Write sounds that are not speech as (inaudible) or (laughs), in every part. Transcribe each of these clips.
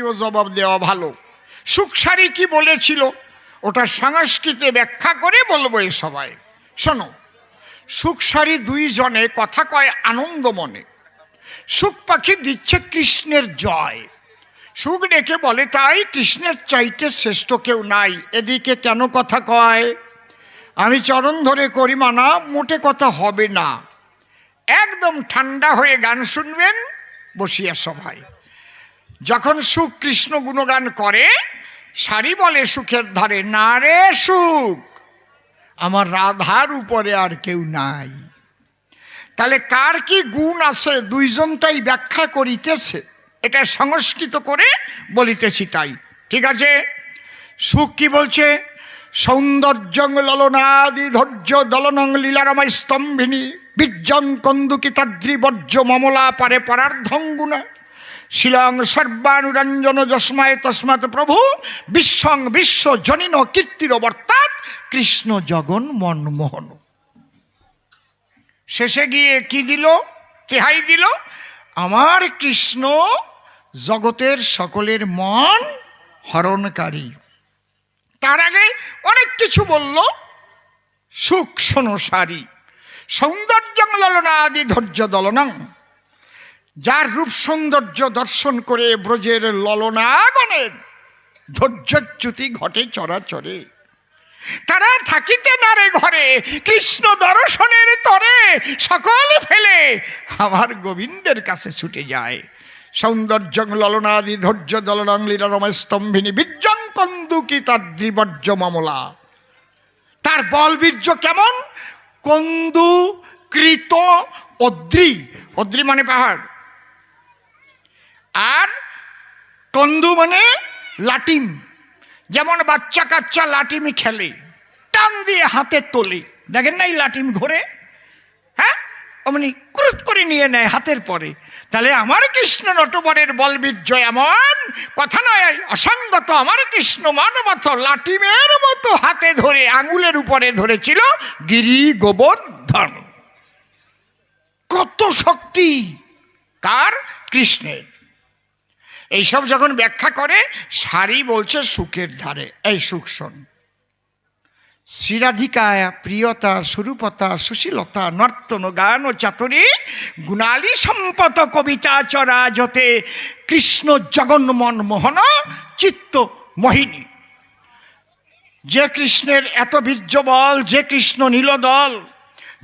যদিও জবাব দেওয়া ভালো। সুখসারি কি বলেছিল, ওটা সংস্কৃতে ব্যাখ্যা করে বলব এ সবাই শোনো সুখসারি দুইজনে কথা কয় আনন্দ মনে। সুখ পাখি দিচ্ছে কৃষ্ণের জয়। সুখ ডেকে বলে, তাই কৃষ্ণের চাইতে শ্রেষ্ঠ কেউ নাই, এদিকে কেন কথা কয়? আমি চরণ ধরে করি মানা, মোটে কথা হবে না। একদম ঠান্ডা হয়ে গান শুনবেন, বসিয়া সভায়। যখন সুখ কৃষ্ণ গুণগান করে, সারি বলে সুখের ধারে, না রে সুখ, আমার রাধার উপরে আর কেউ নাই। তাহলে কার কি গুণ আছে? দুইজন তাই ব্যাখ্যা করিতেছে। এটা সংস্কৃত করে বলিতেছি তাই। ঠিক আছে? সুখ কি বলছে? সৌন্দর্যং ললনাদি ধৈর্য দলনং লীলারমাই স্তম্ভিনী, বীর্যং কন্দুকিতাদ্রি বর্জ্য মমলা পারে পরার্ধং গুণা। শিলং সর্বানুরঞ্জন যস্মায় তস্মাৎ প্রভু, বিশ্বং বিশ্ব জনিন কীর্তির বর্তাৎ কৃষ্ণ জগন মনমোহন শেষে গিয়ে কি দিল? তেহাই দিল? আমার কৃষ্ণ জগতের সকলের মন হরণকারী। তার আগে অনেক কিছু বলল। সুখ সারি, সৌন্দর্য ললনা আদি ধৈর্য দলনং। যার রূপ সৌন্দর্য দর্শন করে ব্রজের ললনাগণের ধৈর্যচ্যুতি ঘটে চরাচরে। তারা থাকিতে না রে ঘরে, কৃষ্ণ দর্শনের তরে সকল ফেলে। আমার গোবিন্দের কাছে ছুটে যায়। সৌন্দর্য ললনাদি, ধৈর্য দলনং লীলারময় স্তম্ভিনী বীর্যং কন্দুকি তার তাদ্রিবর্য মামলা। তার বলবীর্য কেমন? কন্দু, কৃত, অদ্রি। অদ্রি মানে পাহাড়। আর কন্দু মানে লাটিম। যেমন বাচ্চা কাচ্চা লাটিমি খেলে, টান দিয়ে হাতে তোলে। দেখেন না এই লাটিম ঘোরে? হ্যাঁ? অমনি ক্রুত করে নিয়ে নেয় হাতের পরে। তাহলে আমার কৃষ্ণ নটবরের বলবীর্য এমন, কথা নয়, অসঙ্গত। আমার কৃষ্ণ মানমত লাটিমের মতো হাতে ধরে, আঙুলের উপরে ধরেছিল গিরি গোবর্ধন। কত শক্তি কার কৃষ্ণের? এইসব যখন ব্যাখ্যা করে, সারি বলছে সুখের ধারে। এই সুখ শোন। শ্রীরাধিকা প্রিয়তা, স্বরূপতা, সুশীলতা, নর্তন, গান ও চাতুরী, গুণালী সম্পত কবিতা চরা যতে কৃষ্ণ জগন্মন মোহন, চিত্ত মোহিনী। যে কৃষ্ণের এত বীর্যবল, যে কৃষ্ণ নীলদল,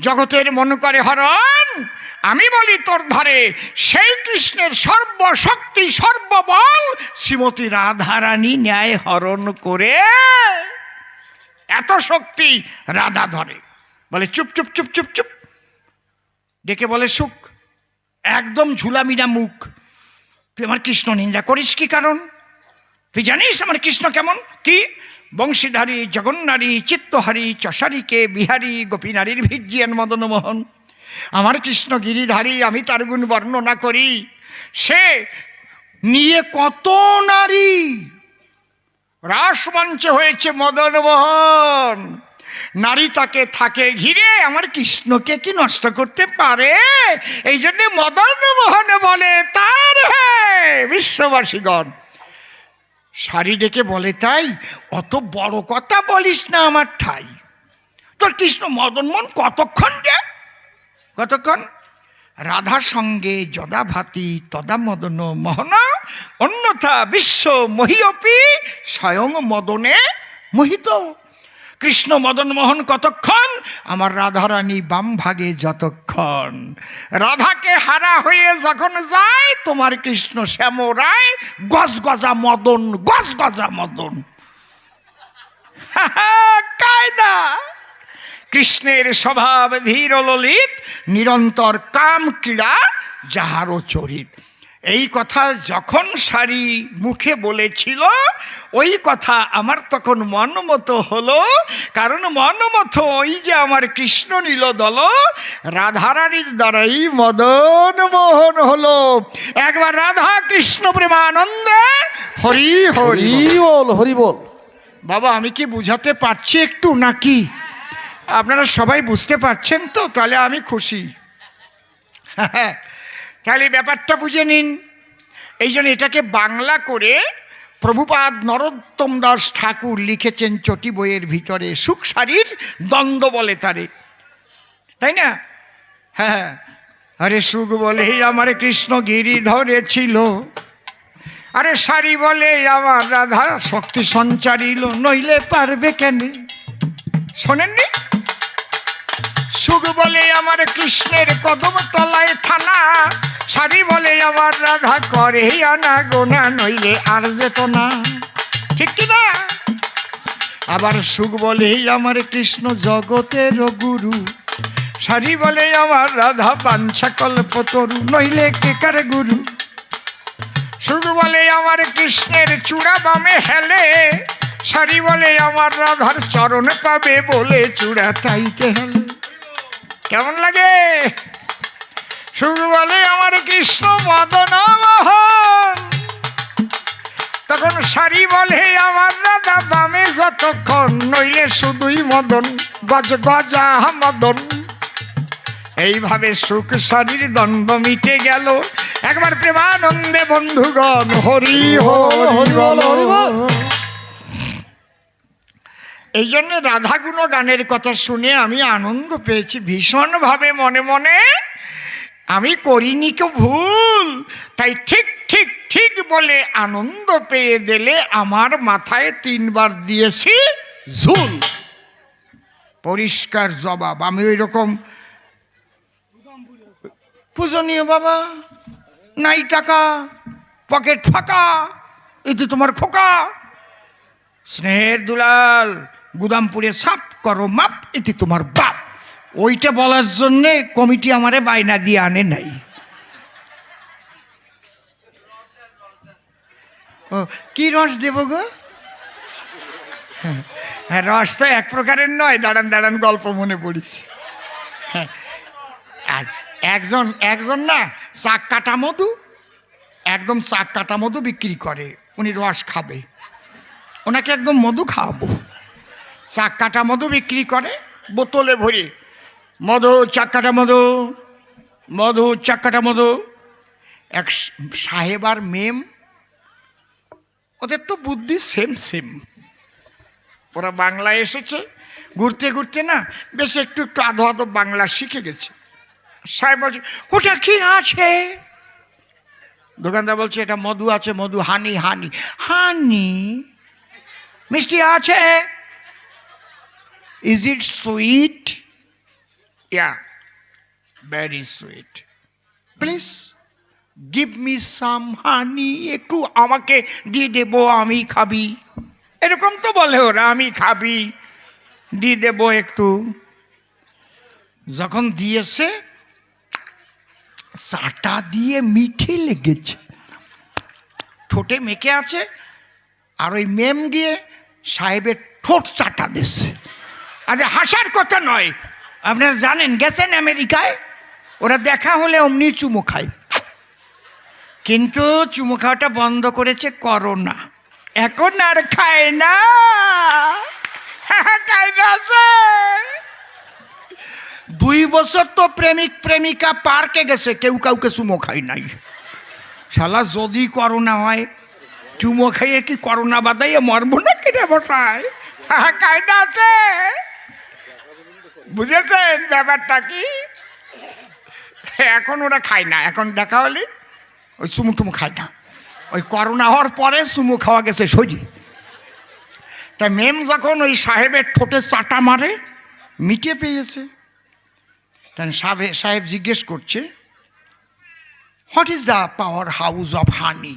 জগতের মন করে হরণ আমি বলি তোর ধরে, সেই কৃষ্ণের সর্বশক্তি, সর্ববল শ্রীমতী রাধারানী ন্যায় হরণ করে। এত শক্তি রাধা ধরে। বলে চুপ চুপ চুপ চুপ চুপ। ডেকে বলে, সুখ, একদম ঝুলামিনা মুখ। তুই আমার কৃষ্ণ নিন্দা করিস কি কারণ? তুই জানিস আমার কৃষ্ণ কেমন? কি? বংশীধারী জগন্নারী চিত্তহারী, চষারীকে বিহারী, গোপীনারীর ভিজিয়ান মদন মোহন আমার কৃষ্ণ গিরিধারী আমি তার গুণ বর্ণনা করি। সে নিয়ে কত নারী? রাসমঞ্চে হয়েছে মদন মোহন। নারী তাকে থাকে ঘিরে, আমার কৃষ্ণকে কি নষ্ট করতে পারে? এই জন্য মদন মোহন বলে, তার বিশ্ববাসীগণ। শাড়ি ডেকে বলে, তাই অত বড় কথা বলিস না আমার ঠাই। তোর কৃষ্ণ মদন মোহন কতক্ষণ যে কতক্ষণ? রাধার সঙ্গে যদা ভাতি তদা মদন মোহন, অন্যথা বিশ্ব মহিয়পি স্বয়ং মদনে মোহিত। কৃষ্ণ মদন মোহন কতক্ষণ? আমার রাধারানী বাম ভাগে যতক্ষণ। রাধাকে হারা হয়ে যখন যায়, তোমার কৃষ্ণ শ্যাম রায় গজ গজা মদন। গজ গজা মদন কায়দা। কৃষ্ণের স্বভাব ধীর ললিত নিরন্তর কাম ক্রীড়া যাহারও চরিত। এই কথা যখন সারি মুখে বলেছিল ওই কথা আমার তখন মনমতো হলো কারণ মনমতো ওই যে আমার কৃষ্ণ নীল দল রাধারানীর দ্বারাই মদন মোহন হলো। একবার রাধা কৃষ্ণ প্রেমানন্দে হরি হরি হরি বল হরি বল। বাবা আমি কি বুঝাতে পারছি একটু নাকি? আপনারা সবাই বুঝতে পারছেন তো? তাহলে আমি খুশি। তাহলে ব্যাপারটা বুঝে নিন। এই জন্য এটাকে বাংলা করে প্রভুপাদ নরোত্তম দাস ঠাকুর লিখেছেন চটি বইয়ের ভিতরে, সুখ শাড়ির দ্বন্দ্ব বলে তারে। তাই না? হ্যাঁ আরে সুখ বলেই আমার কৃষ্ণ গিরি ধরেছিল। আরে শাড়ি বলে আমার রাধা শক্তি সঞ্চারিল, নইলে পারবে কেন? শোনেননি? বলে আমার কৃষ্ণের কদম তলায় থানা শাড়ি বলে আমার রাধা করে আনা গোনা নইলে আর যেত না। ঠিক কি না? আবার সুখ বলে আমার কৃষ্ণ জগতের গুরু। শাড়ি বলে আমার রাধা বাঞ্ছা কল্পতরু নইলে কেকার গুরু? সুখ বলে আমার কৃষ্ণের চূড়া বামে হেলে। শাড়ি বলে আমার রাধার চরণ পাবে বলে চূড়া তাইতে হেলে। কেমন লাগে? সুখ বলে আমার কৃষ্ণ মদন মোহন তখন শাড়ি বলে আমার রাধা বামে যতক্ষণ নইলে শুধুই মদন গজ গজা মদন এইভাবে সুখ শরীর দ্বন্দ্ব মিটে গেল। একবার প্রেমানন্দে বন্ধুগণ হরি হরি হরি বল, হরি বল। এই জন্য রাধাগুণ গানের কথা শুনে আমি আনন্দ পেয়েছি। ভীষণভাবে মনে মনে আমি করিনি কেউ ভুল। তাই ঠিক ঠিক ঠিক বলে আনন্দ পেয়ে দিলে আমার মাথায় তিনবার দিয়েছি ঝুল। পরিষ্কার জবাব। আমি ওই রকম পূজনীয় বাবা, নাই টাকা, পকেট ফাঁকা এতে তোমার খোকা। স্নেহের দুলাল গুদামপুরে সাপ করো মাপ এতে তোমার বাপ। ওইটা বলার জন্যে কমিটি আমারে বায়না দিয়ে আনে নাই। ও কি রস দেব গো? হ্যাঁ, রস তো এক প্রকারের নয় দাঁড়ান দাঁড়ান গল্প মনে পড়িছে। হ্যাঁ আর একজন একজন না চাক কাটা মধু একদম চাক কাটা মধু বিক্রি করে উনি রস খাবে। ওনাকে একদম মধু খাওয়াবো। চাক কাটা মধু বিক্রি করে, বোতলে ভরে। মধু চাক কাটা মধু মধু চাক কাটা মধু। এক সাহেব আর মেম, ওদের তো বুদ্ধি সেম সেম ওরা বাংলায় এসেছে, ঘুরতে ঘুরতে না বেশ একটু একটু আধো আধো বাংলা শিখে গেছে। সাহেব বলছে, ওটা কি আছে? দোকানদার বলছে, এটা মধু আছে, মধু হানি হানি হানি। মিষ্টি আছে? Is it sweet yeah very sweet please give me some honey একটু আমাকে দিয়ে দেব আমি খাবি। এরকম তো বলে ওরা আমি খাবি। দিয়ে দেব একটু। যখন দিয়েছে চাটা দিয়ে মিঠে লেগেছে। ঠোঁটে মেখে আছে আর ওই মেম গিয়ে সাহেবের ঠোঁট চাটা দিচ্ছে আচ্ছা হাসার কথা নয়। আপনারা জানেন, গেছেন আমেরিকায়, ওরা দেখা হলে অমনি চুমো খায়। কিন্তু চুমো খাওয়াটা বন্ধ করেছে করোনা। এখন আর খায় না। (laughs) দুই বছর তো প্রেমিক, প্রেমিকা পার্কে গেছে, কেউ কাউকে চুমো খাই নাই। শালা, যদি করোনা হয়, চুমো খাইয়ে কি করোনা বাদাইয়ে মরবো (laughs) না কিনে বসায়? কায়দা আছে বুঝেছেন ব্যাপারটা কি? এখন ওরা খায় না। এখন দেখা হলে ওই চুমু টুমু খায় না। ওই করোনা হওয়ার পরে চুমু খাওয়া গেছে সজি তা মেম যখন ওই সাহেবের ঠোঁটে চাটা মারে মিটে পেয়েছে। তখন সাহেব সাহেব জিজ্ঞেস করছে what is the power house of honey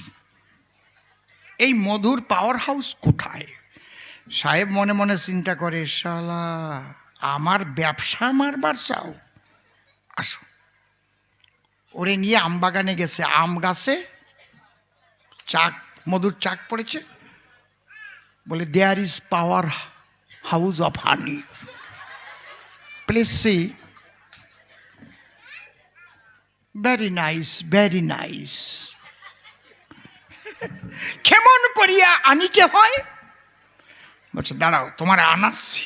এই মধুর পাওয়ার হাউস কোথায়? সাহেব মনে মনে চিন্তা করে, শালা আমার ব্যবসা মারবার চাও। আসো। ওরে নিয়ে আম বাগানে গেছে, আম গাছে চাক, মধুর চাক পড়েছে। বলে there is power house of honey please see very nice very nice কেমন করিয়া আনিতে হয়? বলছে, দাঁড়াও, তোমার আনাচ্ছি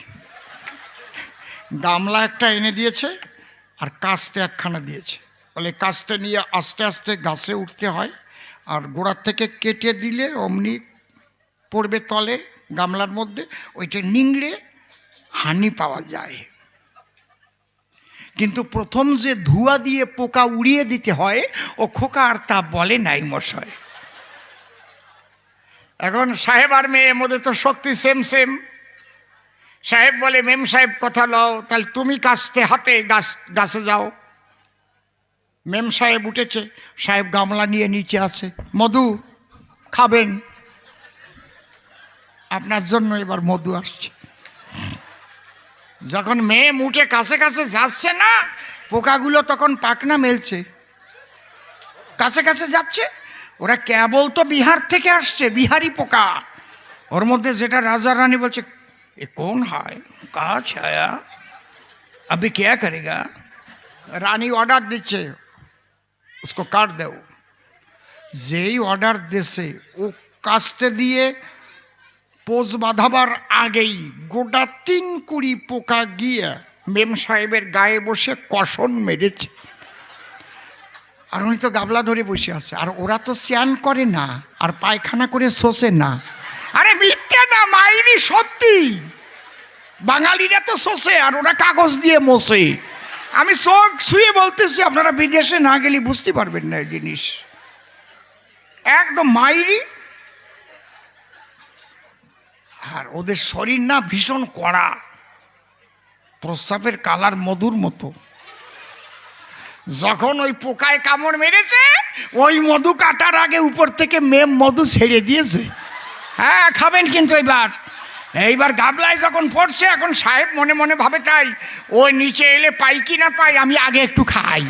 গামলা একটা এনে দিয়েছে আর কাস্তে একখানা দিয়েছে। বলে কাস্তে নিয়ে আস্তে আস্তে গাছে উঠতে হয় আর গোড়ার থেকে কেটে দিলে অমনি পড়বে তলে গামলার মধ্যে, ওইটা নিংড়ে হানি পাওয়া যায়। কিন্তু প্রথম যে ধোঁয়া দিয়ে পোকা উড়িয়ে দিতে হয়, ও খোকা আর তা বলে নাই মশাই। এখন সাহেব আর মেয়ে মধ্যে তো শক্তি সেম সেম সাহেব বলে, মেম সাহেব, কথা লও, তাহলে তুমি কাছতে হাতে গাছ, গাছে যাও। মেম সাহেব উঠেছে, সাহেব গামলা নিয়ে নিচে আছে। মধু, খাবেন? আপনার জন্য এবার মধু আসছে। যখন মেয়ে মুঠে কাছে কাছে যাচ্ছে না, পোকাগুলো তখন পাকনা মেলছে। কাছে কাছে যাচ্ছে, ওরা কেবল তো বিহার থেকে আসছে, বিহারি পোকা। ওর মধ্যে যেটা রাজা রানী বলছে এ কোন হয় কা ছায়া अभी क्या करेगा রানী অর্ডার দিচ্ছে उसको কাট দেও যেই অর্ডার দেশে ও কাস্তে দিয়ে পোজ বাঁধাবার আগেই গোটা তিন কুড়ি পোকা গিয়ে মেম সাহেবের গায়ে বসে কষণ মেরেছে আর উনি তো গাবলা ধরে বসে আছে আর ওরা তো স্নান করে না আর পায়খানা করে শোষে না আরে মিথ্যে না মাইনি সত্যি। বাঙালিরা তো শোষে আর ওরা কাগজ দিয়ে মোষে। আমি চোখ শুয়ে বলতেছি, আপনারা বিদেশে না গেলে বুঝতে পারবেন না এই জিনিস। একদম মাইরি। আর ওদের শরীর না ভীষণ কড়া। প্রস্রাবের কালার মধুর মতো। যখন ওই পোকায় কামড় মেরেছে, ওই মধু কাটার আগে উপর থেকে মেম মধু ছেড়ে দিয়েছে। হ্যাঁ খাবেন কিন্তু এবার। এইবার গাবলায় যখন পড়ছে এখন সাহেব মনে মনে ভাবে তাই ওই নিচে এলে পাই কি না পাই আমি আগে একটু খাই।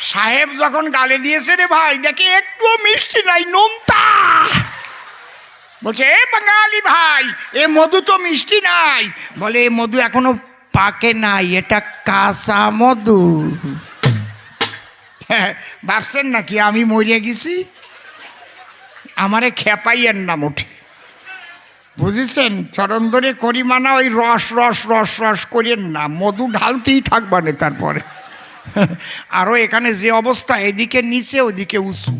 সাহেব যখন গালে দিয়েছে রে ভাই দেখে একটুও মিষ্টি নাই নোনতা। বলছে এ বাঙালি ভাই এ মধু তো মিষ্টি নাই। বলে এ মধু এখনও পাকে নাই এটা কাঁচা মধু। (laughs) হ্যাঁ, ভাবছেন নাকি আমি মরিয়া গেছি? আমারে খেপাইয়ের নাম ওঠে। বুঝেছেন? চরন্দরে করি মানা ওই রস রস রস রস করিয়েন না মধু ঢালতেই থাকবানে তারপরে। আরও এখানে যে অবস্থা, এদিকে নিচে, ওদিকে উঁচু।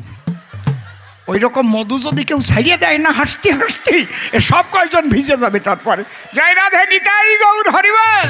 ওই রকম মধু যদি কেউ ছাড়িয়ে দেয় না, হাসতে হাসতে সব কয়জন ভিজে যাবে তারপরে। জয় রাধে নিতাই গৌর হরিবল!